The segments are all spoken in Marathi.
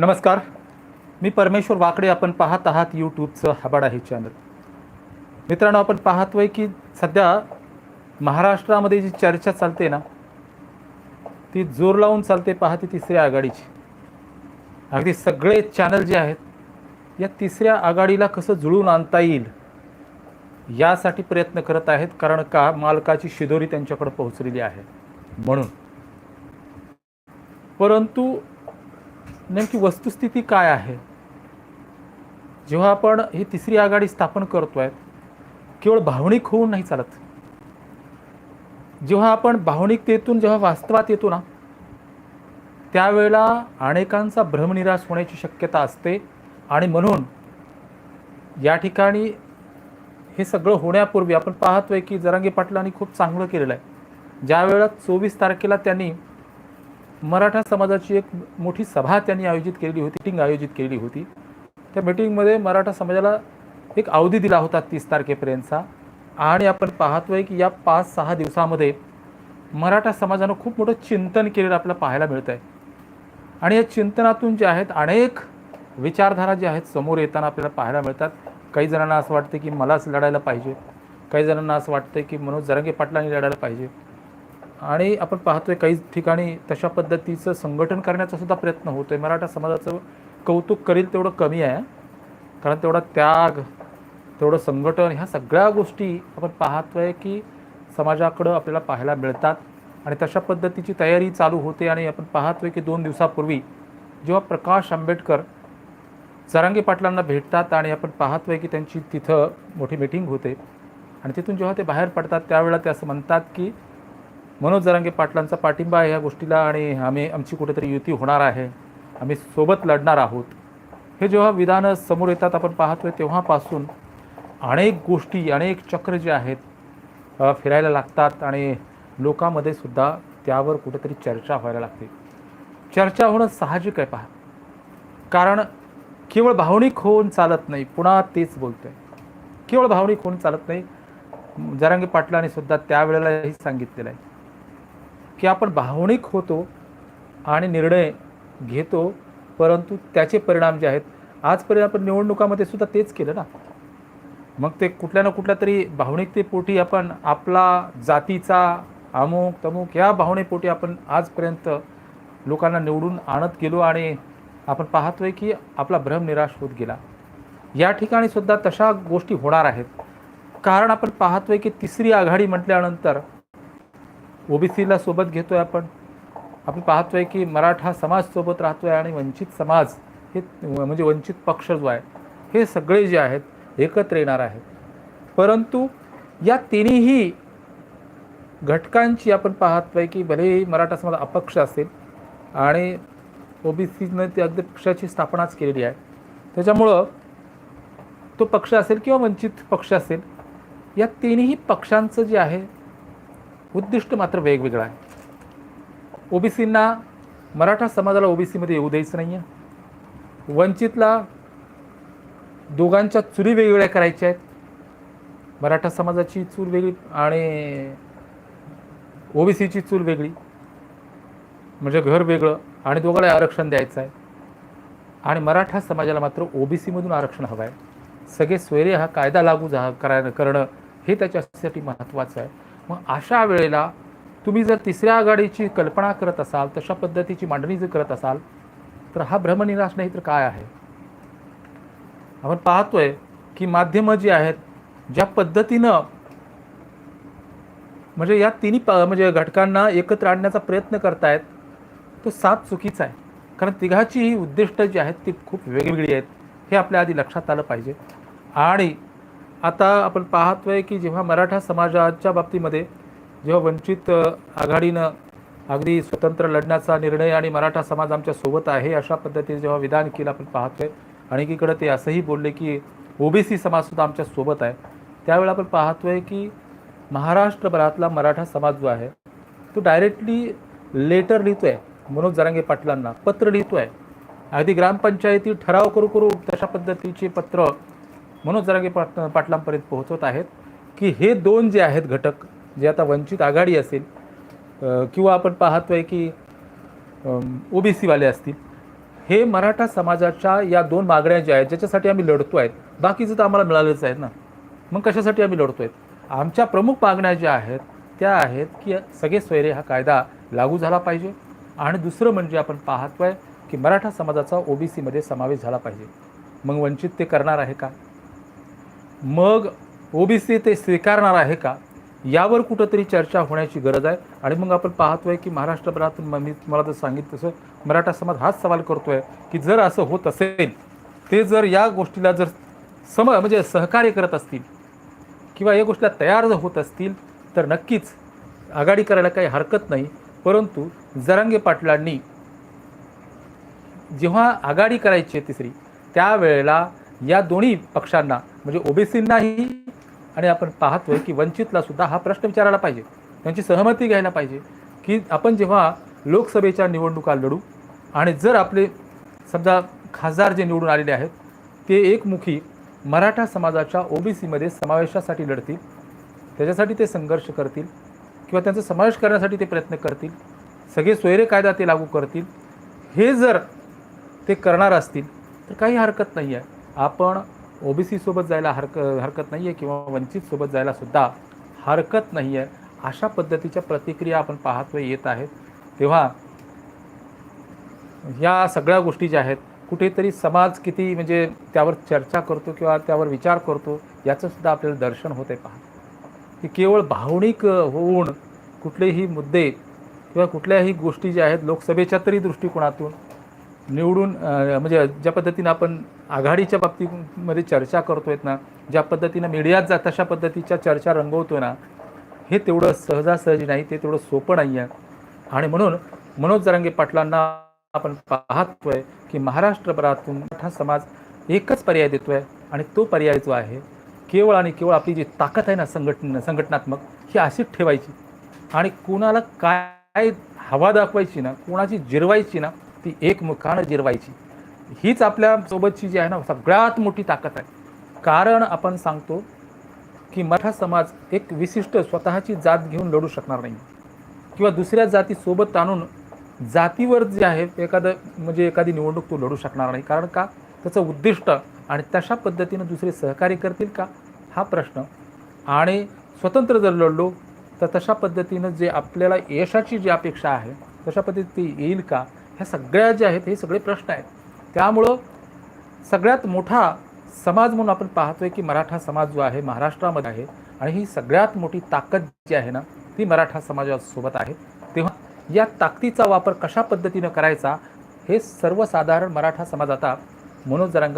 नमस्कार. मी परमेश्वर वाकडे आपण पाहत आहात यूट्यूबचं हबाड आहे चॅनल मित्रांनो आपण पाहतोय की सध्या महाराष्ट्रामध्ये जी चर्चा चालते ना ती जोर लावून चालते पाहते तिसऱ्या आघाडीची. अगदी सगळे चॅनल जे आहेत या तिसऱ्या आघाडीला कसं जुळून आणता येईल यासाठी प्रयत्न करत आहेत कारण का? मालकाची शिदोरी त्यांच्याकडे पोहोचलेली आहे. म्हणून. परंतु नेमकी वस्तुस्थिती काय आहे? जेव्हा आपण ही तिसरी आघाडी स्थापन करतोय केवळ भावनिक होऊन नाही चालत. जेव्हा आपण भावनिकतेतून जेव्हा वास्तवात येतो ना त्यावेळेला अनेकांचा भ्रमनिराश होण्याची शक्यता असते आणि म्हणून या ठिकाणी हे सगळं होण्यापूर्वी आपण पाहतोय की जरांगे पाटलांनी खूप चांगलं केलेलं आहे. ज्या वेळेला चोवीस तारखेला त्यांनी मराठा समाजाची एक मोठी सभा त्यांनी आयोजित केलेली होती मीटिंग आयोजित केलेली होती. त्या मिटिंगमध्ये मराठा समाजाला एक अवधी दिला होता तीस तारखेपर्यंतचा. आणि आपण पाहतोय की या पाच सहा दिवसामध्ये मराठा समाजानं खूप मोठं चिंतन केलेलं आपल्याला पाहायला मिळतं आहे आणि या चिंतनातून जे आहेत अनेक विचारधारा जे आहेत समोर येताना आपल्याला पाहायला मिळतात. काही जणांना असं वाटतं की मलाच लढायला पाहिजे. काही जणांना असं वाटतं की मनोज जरांगे पाटलांनी लढायला पाहिजे. आणि आपण पाहतोय काही ठिकाणी तशा पद्धतीचं संघटन करण्याचा सुद्धा प्रयत्न होतोय. मराठा समाजाचं कौतुक करील तेवढं कमी आहे. कारण तेवढा त्याग तेवढं संघटन ह्या सगळ्या गोष्टी आपण पाहतोय की समाजाकडं आपल्याला पाहायला मिळतात. आणि तशा पद्धतीची तयारी चालू होते आणि आपण पाहतोय की दोन दिवसापूर्वी जेव्हा प्रकाश आंबेडकर जरांगे पाटलांना भेटतात आणि आपण पाहतोय की त्यांची तिथं मोठी मिटिंग होते. आणि तिथून जेव्हा ते बाहेर पडतात त्यावेळेला ते असं म्हणतात की मनोज जरांगे पाटलांचा पाठिंबा आहे या गोष्टीला आणि आम्ही आमची कुठेतरी युती होणार आहे. आम्ही सोबत लढणार आहोत. हे जेव्हा विधानं समोर येतात आपण पाहतोय तेव्हापासून अनेक गोष्टी अनेक चक्र जे आहेत फिरायला लागतात आणि लोकांमध्ये सुद्धा त्यावर कुठेतरी चर्चा व्हायला लागते. चर्चा होणं साहजिक आहे पहा. कारण केवळ भावनिक होऊन चालत नाही पुन्हा तेच बोलतोय. केवळ भावनिक होऊन चालत नाही. जरांगे पाटलांनी सुद्धा त्यावेळेलाही सांगितलेलं आहे. की आपण भावनिक होतो आणि निर्णय घेतो परंतु त्याचे परिणाम जे आहेत आजपर्यंत आपण निवडणुकामध्ये सुद्धा तेच केलं ना. मग ते कुठल्या ना कुठल्या तरी भावनिकतेपोटी आपण आपला जातीचा अमुक तमुक या भावनेपोटी आपण आजपर्यंत लोकांना निवडून आणत गेलो आणि आपण पाहतोय की आपला भ्रम निराश होत गेला. या ठिकाणी सुद्धा तशा गोष्टी होणार आहेत. कारण आपण पाहतोय की तिसरी आघाडी म्हटल्यानंतर ओबीसीला सोबत घेतो आहे आपण. आपण पाहतोय की मराठा समाज सोबत आहे आणि वंचित समाज हे म्हणजे वंचित पक्ष जो आहे हे सगळे जे आहेत एकत्र येणार आहेत. परंतु या तिन्ही घटकांची आपण पाहतोय की भलेही मराठा समाज अपक्ष असेल आणि ओबीसीनं ते अगदी पक्षाची स्थापनाच केलेली आहे. त्याच्यामुळं तो पक्ष असेल किंवा वंचित पक्ष असेल या तिन्ही पक्षांचं जे आहे उद्दिष्ट मात्र वेगवेगळं आहे. ओबीसींना मराठा समाजाला ओबीसीमध्ये येऊ द्यायचं नाही आहे वंचितला दोघांच्या चुरी वेगवेगळ्या करायच्या आहेत. मराठा समाजाची चूल वेगळी आणि ओबीसीची चूल वेगळी. म्हणजे घर वेगळं आणि दोघांना आरक्षण द्यायचं आहे. आणि मराठा समाजाला मात्र ओबीसीमधून आरक्षण हवं आहे. सगळे सोयरे हा कायदा लागू जा करा करणं हे त्याच्यासाठी महत्त्वाचं आहे. मग अशा वेळेला तुम्ही जर तिसऱ्या आघाडीची कल्पना करत असाल तशा पद्धतीची मांडणी जर करत असाल तर हा भ्रमनिराश नाही तर काय आहे? आपण पाहतोय की माध्यमं जी आहेत ज्या पद्धतीनं म्हणजे या तिन्ही प म्हणजे घटकांना एकत्र आणण्याचा प्रयत्न करतायत तो साथ चुकीचा आहे. कारण तिघाची ही उद्दिष्ट जी आहेत ती खूप वेगवेगळी आहेत. हे आपल्या आधी लक्षात आलं पाहिजे. आणि आता आपण पाहतोय की जेव्हा मराठा समाजाच्या बाबतीमध्ये जेव्हा वंचित आघाडीनं अगदी स्वतंत्र लढण्याचा निर्णय आणि मराठा समाज आमच्यासोबत आहे अशा पद्धतीने जेव्हा विधान केलं आपण पाहतोय आणि एकीकडे ते असंही बोलले की ओबीसी समाजसुद्धा आमच्यासोबत आहे. त्यावेळेला आपण पाहतोय की महाराष्ट्रभरातला मराठा समाज जो आहे तो डायरेक्टली लेटर लिहितोय मनोज जरांगे पाटलांना पत्र लिहितोय. अगदी ग्रामपंचायती ठराव करू करू तशा पद्धतीची पत्र मनोज जरांगे पाट पाटलांपर्यंत पोहोचवत आहेत की हे दोन जे आहेत घटक जे आता वंचित आघाडी असेल किंवा आपण पाहतोय की ओबीसीवाले असतील हे मराठा समाजाच्या या दोन मागण्या ज्या आहेत ज्याच्यासाठी आम्ही लढतो आहेत बाकीचं तर आम्हाला मिळालंच आहेत ना. मग कशासाठी आम्ही लढतो आहेत आमच्या प्रमुख मागण्या ज्या आहेत त्या आहेत की सगळे सोयरे हा कायदा लागू झाला पाहिजे. आणि दुसरं म्हणजे आपण पाहतोय की मराठा समाजाचा ओबीसीमध्ये समावेश झाला पाहिजे. मग वंचित ते करणार आहे का? मग ओबीसी ते स्वीकारणार आहे का? यावर कुठंतरी चर्चा होण्याची गरज आहे. आणि मग आपण पाहतोय की महाराष्ट्रभरातून मी तुम्हाला जर सांगितलं तसं मराठा समाज हाच सवाल करतोय की जर असं होत असेल ते जर या गोष्टीला जर सम म्हणजे सहकार्य करत असतील किंवा या गोष्टीला तयार जर होत असतील तर नक्कीच आघाडी करायला काही हरकत नाही. परंतु जरांगे पाटलांनी जेव्हा आघाडी करायची आहे तिसरी त्यावेळेला या दोन्ही पक्षांना म्हणजे ओबीसींनाही आणि आपण पाहतोय की वंचितला सुद्धा हा प्रश्न विचारायला पाहिजे. त्यांची सहमती घ्यायला पाहिजे की आपण जेव्हा लोकसभेच्या निवडणुका लढू आणि जर आपले समजा खासदार जे निवडून आलेले आहेत ते एकमुखी मराठा समाजाच्या ओबीसीमध्ये समावेशासाठी लढतील त्याच्यासाठी ते संघर्ष करतील किंवा त्यांचा समावेश करण्यासाठी ते प्रयत्न करतील सगळे सोयरे कायदा ते लागू करतील हे जर ते करणार असतील तर काही हरकत नाही आहे. आपण ओबीसीसोबत जायला हरक हरकत नाही आहे किंवा वंचितसोबत जायला सुद्धा हरकत नाही आहे अशा पद्धतीच्या प्रतिक्रिया आपण पाहतोय येत आहेत. तेव्हा या सगळ्या गोष्टी ज्या आहेत कुठेतरी समाज किती म्हणजे त्यावर चर्चा करतो किंवा त्यावर विचार करतो याचंसुद्धा आपल्याला दर्शन होत आहे पहा. की केवळ भावनिक होऊन कुठलेही मुद्दे किंवा कुठल्याही गोष्टी ज्या आहेत लोकसभेच्या तरी दृष्टिकोनातून निवडून म्हणजे ज्या पद्धतीनं आपण आघाडीच्या बाबतीमध्ये चर्चा करतोय ना ज्या पद्धतीनं मीडियात जात तशा पद्धतीच्या चर्चा रंगवतो ना हे तेवढं सहजासहजी नाही ते तेवढं सोपं नाही आहे. आणि म्हणून मनोज जरांगे पाटलांना आपण पाहतोय की महाराष्ट्रभरातून मोठा समाज एकच पर्याय देतोय आणि तो पर्याय जो आहे केवळ आणि केवळ आपली जी ताकद आहे ना संघटन संघटनात्मक ही अशीच ठेवायची. आणि कोणाला काय हवा दाखवायची ना कोणाची जिरवायची ना ती एकमुखानं जिरवायची. हीच आपल्यासोबतची जी आहे ना सगळ्यात मोठी ताकद आहे. कारण आपण सांगतो की मराठा समाज एक विशिष्ट स्वतःची जात घेऊन लढू शकणार नाही. किंवा दुसऱ्या जातीसोबत आणून जातीवर जे आहे एखादं म्हणजे एखादी निवडणूक तो लढू शकणार नाही. कारण का? त्याचं उद्दिष्ट आणि तशा पद्धतीनं दुसरे सहकार्य करतील का? हा प्रश्न. आणि स्वतंत्र जर लढलो तर तशा पद्धतीनं जे आपल्याला यशाची जी अपेक्षा आहे तशा पद्धतीत ती येईल का? ह्या सगळ्या ज्या आहेत हे सगळे प्रश्न आहेत. त्यामुळं सगळ्यात मोठा समाज म्हणून आपण पाहतोय की मराठा समाज जो आहे महाराष्ट्रामध्ये आहे आणि ही सगळ्यात मोठी ताकद जी आहे ना ती मराठा समाजासोबत आहे. तेव्हा या ताकदीचा वापर कशा पद्धतीनं करायचा हे सर्वसाधारण मराठा समाज आता मनोज जरांग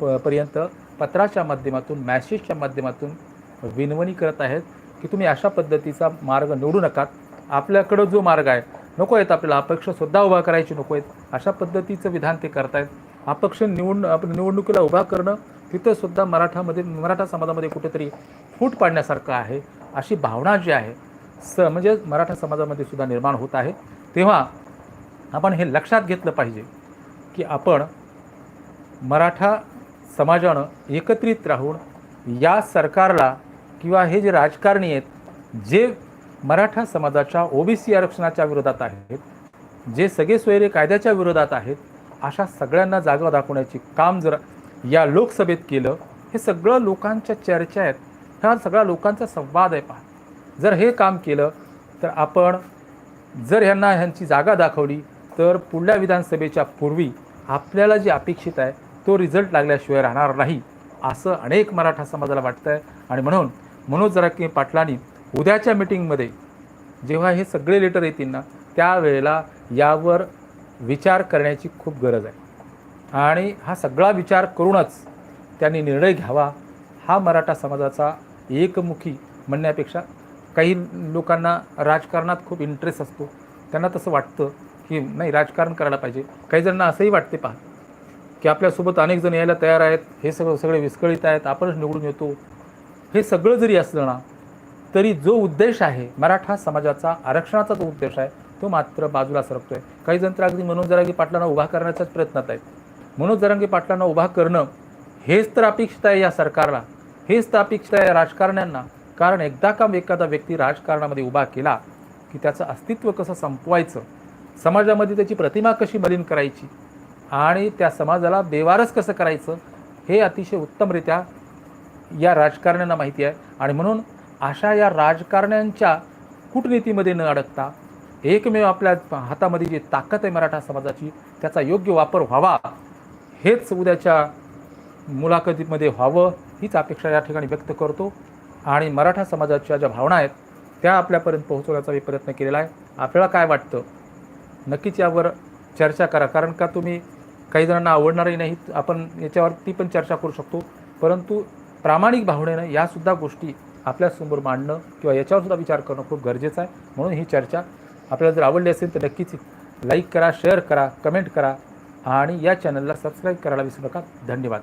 पर्यंत पत्राच्या माध्यमातून मॅसेजच्या माध्यमातून विनवणी करत आहेत की तुम्ही अशा पद्धतीचा मार्ग निवडू नका आपल्याकडं जो मार्ग आहे नको आहेत आपल्याला अपक्षसुद्धा उभा करायची नको आहेत. अशा पद्धतीचं विधान ते करतायत. अपक्ष निवड आपण निवडणुकीला उभा करणं तिथंसुद्धा मराठामध्ये मराठा समाजामध्ये कुठेतरी फूट पाडण्यासारखं आहे अशी भावना जी आहे स म्हणजे मराठा समाजामध्ये सुद्धा निर्माण होत आहे. तेव्हा आपण हे लक्षात घेतलं पाहिजे की आपण मराठा समाजानं एकत्रित राहून या सरकारला किंवा हे जे राजकारणी आहेत जे मराठा समाजाच्या ओबीसी आरक्षणाच्या विरोधात आहेत जे सगळे सोयरे कायद्याच्या विरोधात आहेत अशा सगळ्यांना जागा दाखवण्याची काम जर या लोकसभेत केलं हे सगळं लोकांच्या चर्चा आहेत ह्या सगळा लोकांचा संवाद आहे पहा. जर हे काम केलं तर आपण जर ह्यांना ह्यांची जागा दाखवली तर पुढल्या विधानसभेच्या पूर्वी आपल्याला जे अपेक्षित आहे तो रिझल्ट लागल्याशिवाय राहणार नाही असं अनेक मराठा समाजाला वाटतं आहे आणि म्हणून मनोज जराके पाटलांनी उद्याच्या मिटिंगमध्ये जेव्हा हे सगळे लेटर येतील ना त्यावेळेला यावर विचार करण्याची खूप गरज आहे. आणि हा सगळा विचार करूनच त्यांनी निर्णय घ्यावा हा मराठा समाजाचा एकमुखी म्हणण्यापेक्षा काही लोकांना राजकारणात खूप इंटरेस्ट असतो. त्यांना तसं वाटतं की नाही राजकारण करायला पाहिजे. काही जणांना असंही वाटते पहा की आपल्यासोबत अनेक जण यायला तयार आहेत हे सगळं सगळे विस्कळीत आहेत आपणच निवडून येतो. हे सगळं जरी असलं ना तरी जो उद्देश आहे मराठा समाजाचा आरक्षणाचा जो उद्देश आहे तो मात्र बाजूला सरकतोय. काही जण तर अगदी मनोज जरांगी पाटलांना उभा करण्याच्याच प्रयत्नात आहेत. मनोज जरांगी पाटलांना उभा करणं हेच तर अपेक्षित आहे या सरकारला. हेच तर अपेक्षित आहे या राजकारण्यांना. कारण एकदा का एखादा व्यक्ती राजकारणामध्ये उभा केला की त्याचं अस्तित्व कसं संपवायचं? समाजामध्ये त्याची प्रतिमा कशी मलिन करायची? आणि त्या समाजाला बेवारस कसं करायचं? हे अतिशय उत्तमरित्या या राजकारण्यांना माहिती आहे. आणि म्हणून अशा या राजकारण्यांच्या कूटनीतीमध्ये न अडकता एकमेव आपल्या हातामध्ये जी ताकद आहे मराठा समाजाची त्याचा योग्य वापर व्हावा. हेच उद्याच्या मुलाखतीमध्ये व्हावं हीच अपेक्षा या ठिकाणी व्यक्त करतो. आणि मराठा समाजाच्या ज्या भावना आहेत त्या आपल्यापर्यंत पोहोचवण्याचा मी प्रयत्न केलेला आहे. आपल्याला काय वाटतं? नक्कीच यावर चर्चा करा. कारण का तुम्ही काही जणांना आवडणारही नाहीत आपण याच्यावरती पण चर्चा करू शकतो. परंतु प्रामाणिक भावनेनं यासुद्धा गोष्टी आपल्यासमोर मांडणं किंवा याच्यावर सुद्धा विचार करणं खूप गरजेचं आहे. म्हणून ही चर्चा आपल्याला जर आवडली असेल तर नक्कीच लाईक करा शेअर करा कमेंट करा आणि या चॅनलला सबस्क्राईब करायला विसरू नका. धन्यवाद.